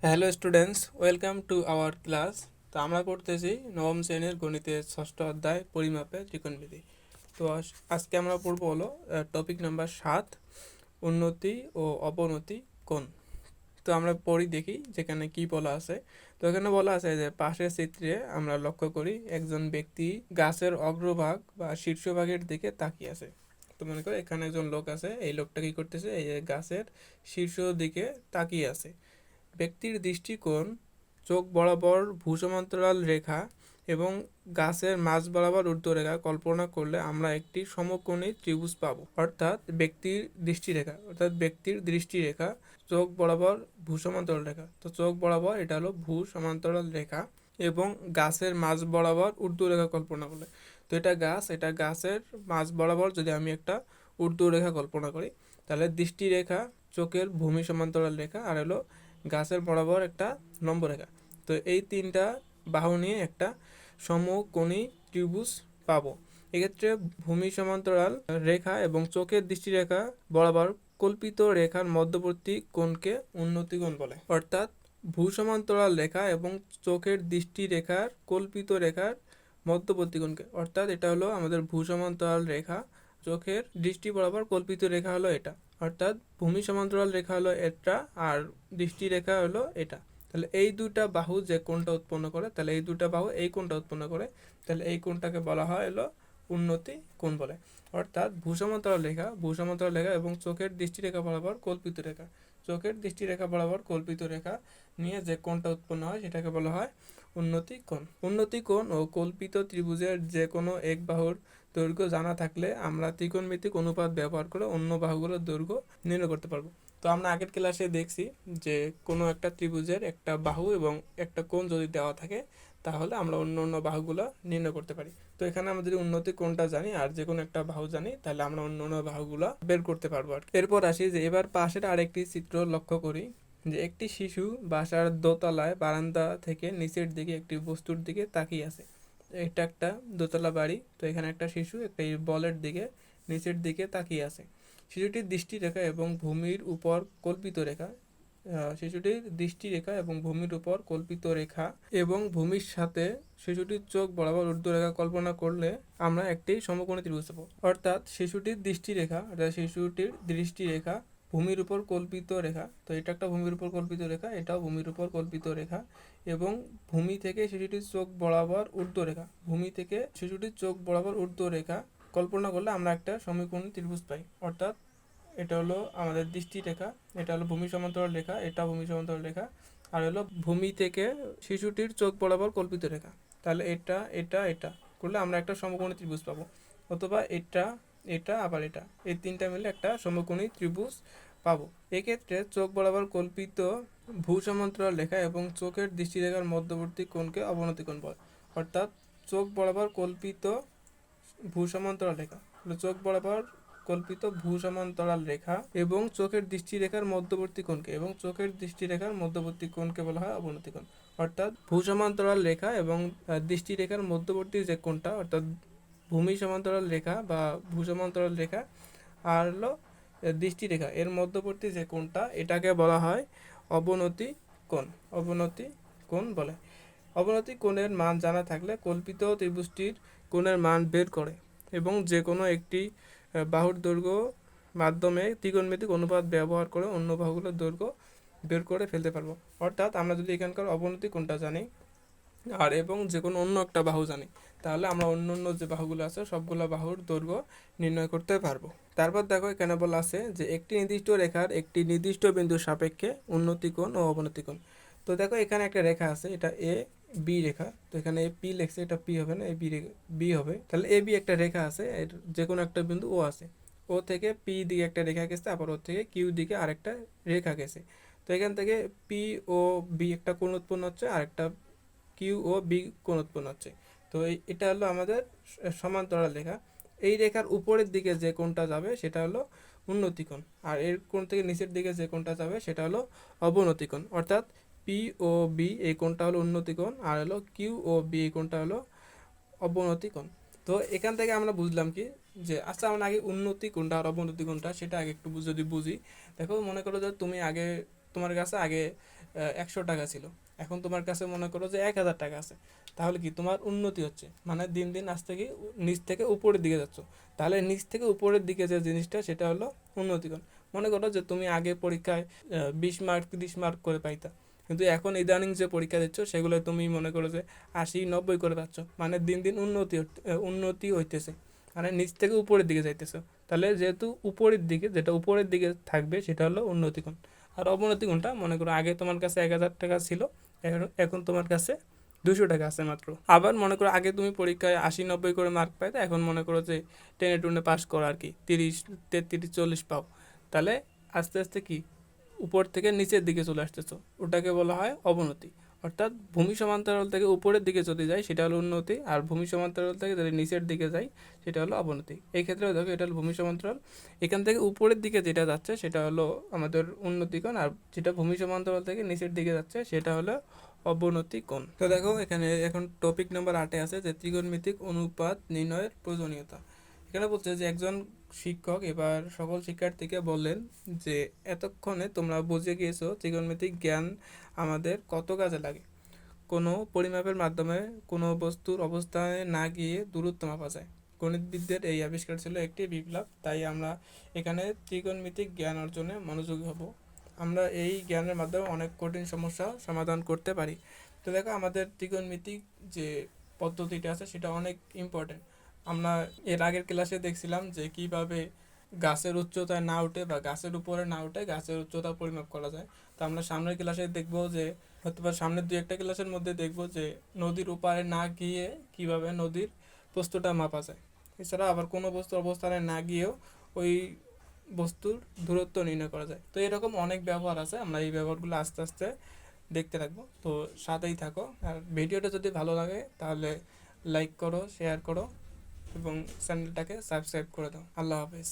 Hello students welcome to our class তো আমরা পড়তেছি নবম শ্রেণির গণিতের ষষ্ঠ অধ্যায় পরিমাপে ত্রিকোণমিতি। তো আজ- আজকে আমরা পড়ব হলো টপিক নাম্বার সাত, উন্নতি ও অবনতি কোণ। তো আমরা পড়ি দেখি যেখানে কি বলা আছে। তো এখানে বলা আছে যে পাশের চিত্রে আমরা লক্ষ্য করি একজন ব্যক্তি গাছের অগ্রভাগ বা শীর্ষভাগের দিকে তাকিয়ে আছে। তো মনে করো এখানে একজন লোক আছে, এই লোকটা কি করতেছে, এই গাছের শীর্ষ দিকে তাকিয়ে আছে। ব্যক্তির দৃষ্টিকোণ, চোখ বরাবর ভূসমান্তরাল রেখা এবং গাছের মাঝ বরাবর ঊর্ধ্বরেখা কল্পনা করলে আমরা একটি সমকোণী ত্রিভুজ পাবো। অর্থাৎ ব্যক্তির দৃষ্টিরেখা, অর্থাৎ ব্যক্তির দৃষ্টিরেখা, চোখ বরাবর ভূসমান্তরাল রেখা। তো চোখ বরাবর এটা হলো ভূসমান্তরাল রেখা এবং গাছের মাঝ বরাবর ঊর্ধ্বরেখা কল্পনা করলে। তো এটা গাছ, এটা গাছের মাঝ বরাবর যদি আমি একটা ঊর্ধ্বরেখা কল্পনা করি, তাহলে দৃষ্টিরেখা, চোখের ভূমি সমান্তরাল রেখা আর হলো গাছের বরাবর একটা লম্ব রেখা। তো এই তিনটা বাহু নিয়ে একটা সমকোণী ত্রিভুজ পাবো। এক্ষেত্রে ভূমি সমান্তরাল রেখা এবং চোখের দৃষ্টিরেখা বরাবর কল্পিত রেখার মধ্যবর্তী কোণকে উন্নতি কোণ বলে। অর্থাৎ ভূসমান্তরাল রেখা এবং চোখের দৃষ্টি রেখার কল্পিত রেখার মধ্যবর্তী কোণকে। অর্থাৎ এটা হলো আমাদের ভূসমান্তরাল রেখা চোখের দৃষ্টি বরাবর কল্পিত রেখা হলো এটা। অর্থাৎ ভূমি সমান্তরাল রেখা হলো এটা আর দৃষ্টি রেখা হলো এটা। তাহলে এই দুটা বাহু যে কোনটা উৎপন্ন করে, তাহলে এই দুটা বাহু এই কোনটা উৎপন্ন করে, তাহলে এই কোনটাকে বলা হয় হলো উন্নতি কোন বলে। অর্থাৎ ভূসমান্তরাল রেখা ভূসমান্তরাল রেখা এবং চোখের দৃষ্টি রেখা বরাবর কল্পিত রেখা। চোখের দৃষ্টি রেখা বরাবর কল্পিত রেখা নিয়ে যে কোনটা উৎপন্ন হয়, সেটাকে বলা হয় উন্নতি কোণ? উন্নতি কোণ ও কল্পিত ত্রিভুজের যে কোনো এক বাহুর দৈর্ঘ্য জানা থাকলে আমরা ত্রিকোণমিতিক অনুপাত ব্যবহার করে অন্য বাহুগুলোর দৈর্ঘ্য নির্ণয় করতে পারব। তো আমরা আগের ক্লাসে দেখছি যে কোনো একটা ত্রিভুজের একটা বাহু এবং একটা কোণ যদি দেওয়া থাকে, তাহলে আমরা অন্য অন্য বাহুগুলো নির্ণয় করতে পারি। তো এখানে আমরা যদি উন্নতি কোণটা জানি আর যে কোনো একটা বাহু জানি, তাহলে আমরা অন্য অন্য বাহুগুলো বের করতে পারব আর এরপর আসি যে এবার পাশের আরেকটি চিত্র লক্ষ্য করি। যে একটি শিশু বাসার দোতলায় বারান্দা থেকে নিচের দিকে একটি বস্তুর দিকে তাকিয়ে আছে। এটা একটা দোতলা বাড়ি, তো এখানে একটা শিশু একটা বলের দিকে, নিচের দিকে তাকিয়ে আছে। শিশুটির দৃষ্টি রেখা এবং ভূমির উপর কল্পিত রেখা শিশুটির দৃষ্টি রেখা এবং ভূমির উপর কল্পিত রেখা এবং ভূমির সাথে শিশুটির চোখ বরাবর ঊর্ধ্বরেখা কল্পনা করলে আমরা একটি সমকোণী ত্রিভুজ পাবো অর্থাৎ শিশুটির দৃষ্টি রেখা অর্থাৎ শিশুটির দৃষ্টি রেখা ভূমির উপর কল্পিত রেখা। তো এটা একটা ভূমির উপর কল্পিত রেখা, এটাও ভূমির উপর কল্পিত রেখা এবং ভূমি থেকে শিশুটির চোখ বরাবর ঊর্ধ্ব রেখা। ভূমি থেকে শিশুটির চোখ বরাবর ঊর্ধ্ব রেখা কল্পনা করলে আমরা একটা সমকোণী ত্রিভুজ পাই। অর্থাৎ এটা হলো আমাদের দৃষ্টি রেখা, এটা হলো ভূমি সমান্তরাল রেখা, এটা ভূমি সমান্তরাল রেখা, আর হলো ভূমি থেকে শিশুটির চোখ বরাবর কল্পিত রেখা। তাহলে এটা এটা এটা করলে আমরা একটা সমকোণী ত্রিভুজ পাবো। অথবা এটা এটা, আবার এটা। এই তিনটা মিলে একটা সমকোণী ত্রিভুজ পাবো। এক্ষেত্রে চোখ বরাবর কল্পিত ভূসমান্তরাল রেখা এবং চোখের দৃষ্টিরেখার মধ্যবর্তী কোণকে অবনতি কোণ বলে। অর্থাৎ চোখ বরাবর কল্পিত ভূসমান্তরাল রেখা। চোখ বরাবর কল্পিত ভূসমান্তরাল রেখা এবং চোখের দৃষ্টিরেখার মধ্যবর্তী কোণকে এবং চোখের দৃষ্টিরেখার মধ্যবর্তী কোণকে বলা হয় অবনতি কোণ। অর্থাৎ ভূসমান্তরাল রেখা এবং দৃষ্টিরেখার মধ্যবর্তী যে কোণটা, অর্থাৎ ভূমি সমান্তরাল রেখা বা ভূসমান্তরাল রেখা আর হলো দৃষ্টিরেখা এর মধ্যবর্তী যে কোণটা, এটাকে বলা হয় অবনতি কোণ। অবনতি কোণ বলে। অবনতি কোণের মান জানা থাকলে কল্পিত ত্রিভুজটির কোণের মান বের করে এবং যে কোনো একটি বাহুর দৈর্ঘ্য মাধ্যমে ত্রিকোণমিতিক অনুপাত ব্যবহার করে অন্য বাহুগুলোর দৈর্ঘ্য বের করে ফেলতে পারব। অর্থাৎ আমরা যদি এখানকার অবনতি কোণটা জানি আর এবং যে কোনো অন্য একটা বাহু জানি, তাহলে আমরা অন্য অন্য যে বাহুগুলো আছে, সবগুলো বাহুর দৈর্ঘ্য নির্ণয় করতে পারব। তারপর দেখো, এখানে বলা আছে যে একটি নির্দিষ্ট রেখার একটি নির্দিষ্ট বিন্দুর সাপেক্ষে উন্নতি কোণ ও অবনতি কোণ। তো দেখো, এখানে একটা রেখা আছে, এটা এ বি রেখা। তো এখানে এ পি লেখছে, এটা পি হবে না এ বি বি হবে। তাহলে এ বি একটা রেখা আছে, এর যে কোনো একটা বিন্দু ও আছে। ও থেকে পি দিকে একটা রেখা গেছে, আবার ও থেকে কিউ দিকে আরেকটা রেখা গেছে। তো এখান থেকে পি ও বি একটা কোণ উৎপন্ন হচ্ছে আর একটা কিউ ও বি কোণ উৎপন্ন হচ্ছে। তো এটা হলো আমাদের সমান্তরাল রেখা। এই রেখার উপরের দিকে যে কোণটা যাবে সেটা হলো উন্নতি কোণ। আর এর কোণ থেকে নিচের দিকে যে কোণটা যাবে সেটা হলো অবনতি কোণ। অর্থাৎ পি ও বি এই কোণটা হলো উন্নতি কোণ, আর হলো কিউ ও বি এই কোণটা হলো অবনতি কোণ। তো এখান থেকে আমরা বুঝলাম কি, যে আচ্ছা আমরা আগে উন্নতি কোনটা আর অবনতি কোনটা সেটা আগে একটু যদি বুঝি। দেখো, মনে করো যে তুমি আগে তোমার কাছে আগে একশো টাকা ছিল। এখন তোমার কাছে মনে করো যে এক হাজার টাকা আছে। তাহলে কি তোমার উন্নতি হচ্ছে? মানে দিন দিন আজ থেকে নিচ থেকে উপরের দিকে যাচ্ছ। তাহলে নিচ থেকে উপরের দিকে যে জিনিসটা, সেটা হলো উন্নতিকরণ। মনে করো যে তুমি আগে পরীক্ষায় বিশ মার্ক তিরিশ মার্ক করে পাইতা। কিন্তু এখন ইদানিং যে পরীক্ষা দিচ্ছ, সেগুলো তুমি মনে করো যে আশি, নব্বই করে পাচ্ছ। মানে দিন দিন উন্নতি উন্নতি হইতেছে। মানে নিচ থেকে উপরের দিকে যাইতেছে। তাহলে যেহেতু উপরের দিকে, যেটা উপরের দিকে থাকবে, সেটা হলো উন্নতিকোণ আর অবনতি ঘণ্টা মনে করো আগে তোমার কাছে এক হাজার টাকা ছিল, এখন তোমার কাছে দুশো টাকা আছে মাত্র। আবার মনে করো আগে তুমি পরীক্ষায় আশি, নব্বই করে মার্ক পাইতে, এখন মনে করো যে টেনে টুনে পাস করো আর কি, তিরিশ, তেত্রিশ, চল্লিশ পাও। তাহলে আস্তে আস্তে কি? উপর থেকে নিচের দিকে চলে আসতেছো। ওটাকে বলা হয় অবনতি। অর্থাৎ ভূমি সমান্তরাল থেকে উপরের দিকে যদি যায়, সেটা হলো উন্নতি, আর ভূমি সমান্তরাল থেকে যদি নিচের দিকে যায়, সেটা হলো অবনতি। এই ক্ষেত্রে দেখো, এটা হলো ভূমি সমান্তরাল। এখান থেকে উপরের দিকে যেটা যাচ্ছে, সেটা হলো আমাদের উন্নতিকোণ আর যেটা ভূমি সমান্তরাল থেকে নিচের দিকে যাচ্ছে, সেটা হলো অবনতি কোণ। তো দেখো, এখানে এখন টপিক নাম্বার আটে আছে যে ত্রিকোণমিতিক অনুপাত নির্ণয়ের প্রয়োজনীয়তা। এখানে বলছে যে একজন শিক্ষক এবার সকল শিক্ষার্থীকে বললেন যে, এতক্ষণে তোমরা বুঝে গিয়েছো ত্রিকোণমিতিক জ্ঞান আমাদের কত কাজে লাগে। কোনো পরিমাপের মাধ্যমে কোনো বস্তুর অবস্থানে না গিয়ে দূরত্ব মাপা যায়। গণিতবিদদের এই আবিষ্কার ছিল একটি বিপ্লব, তাই আমরা এখানে ত্রিকোণমিতিক জ্ঞান অর্জনে মনোযোগী হব। আমরা এই জ্ঞানের মাধ্যমে অনেক কঠিন সমস্যা সমাধান করতে পারি। তো দেখো, আমাদের ত্রিকোণমিতিক যে পদ্ধতিটা আছে, সেটা অনেক ইম্পর্টেন্ট আমরা এর আগের ক্লাসে দেখছিলাম যে কীভাবে গাছের উচ্চতায় না উঠে বা গাছের উপরে না উঠে গাছের উচ্চতা পরিমাপ করা যায়। তো আমরা সামনের ক্লাসে দেখব যে, হয়তো বা সামনের দুই একটা ক্লাসের মধ্যে দেখব যে, নদীর উপারে না গিয়ে কীভাবে নদীর বস্তুটা মাপা যায়। এছাড়া আবার কোনো বস্তুর অবস্থানে না গিয়েও ওই বস্তুর দূরত্ব নির্ণয় করা যায়। তো এরকম অনেক ব্যবহার আছে, আমরা এই ব্যবহারগুলো আস্তে আস্তে দেখতে থাকব। তো সাথেই থাকো। আর ভিডিওটা যদি ভালো লাগে তাহলে লাইক করো শেয়ার করো। এবং চ্যানেলটাকে সাবস্ক্রাইব করে দাও। আল্লাহ হাফেজ।